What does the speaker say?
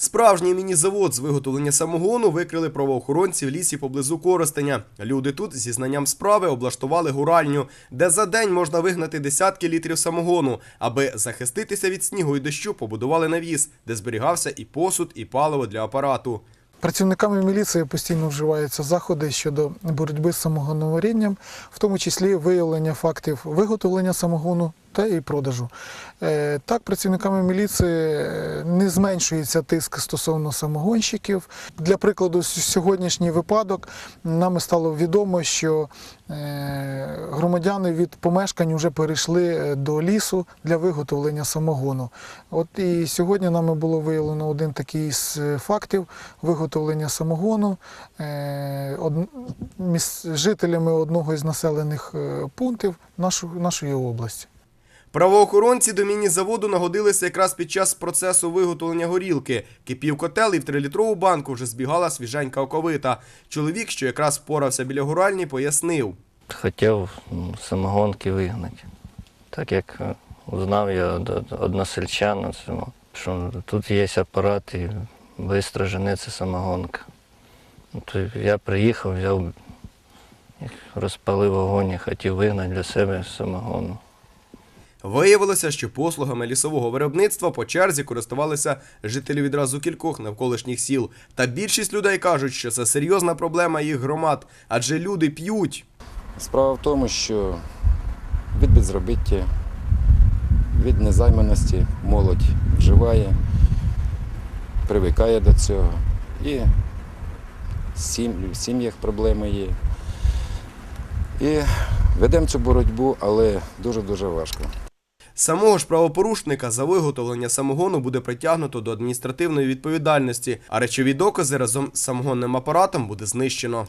Справжній міні-завод з виготовлення самогону викрили правоохоронці в лісі поблизу Коростеня. Люди тут зі знанням справи облаштували гуральню, де за день можна вигнати десятки літрів самогону. Аби захиститися від снігу і дощу, побудували навіс, де зберігався і посуд, і паливо для апарату. Працівниками міліції постійно вживаються заходи щодо боротьби з самогоноварінням, в тому числі виявлення фактів виготовлення самогону та і продажу. Е, Так, працівниками міліції е, не зменшується тиск стосовно самогонщиків. Для прикладу, сьогоднішній випадок нами стало відомо, що е, громадяни від помешкань вже перейшли до лісу для виготовлення самогону. От і сьогодні нами було виявлено один такий з фактів виготовлення самогону жителями одного із населених пунктів нашої області. Правоохоронці до міні-заводу нагодилися якраз під час процесу виготовлення горілки. Кипів котел і в трилітрову банку вже збігала свіженька оковита. Чоловік, що якраз впорався біля гуральні, пояснив. Хотів самогонки вигнати. Так як е, узнав я од од- односельчан, що тут є апарат і швидко женеться самогонка. Ну, То я приїхав, взяв, розпалив вогонь і хотів вигнати для себе самогону. Виявилося, що послугами лісового виробництва по черзі користувалися жителі відразу кількох навколишніх сіл. Та більшість людей кажуть, що це серйозна проблема їх громад, адже люди п'ють. Справа в тому, що від безробіття, від незайманості молодь вживає, привикає до цього. І в сім'ях проблеми є. І ведемо цю боротьбу, але дуже-дуже важко. Самого ж правопорушника за виготовлення самогону буде притягнуто до адміністративної відповідальності, а речові докази разом з самогонним апаратом буде знищено.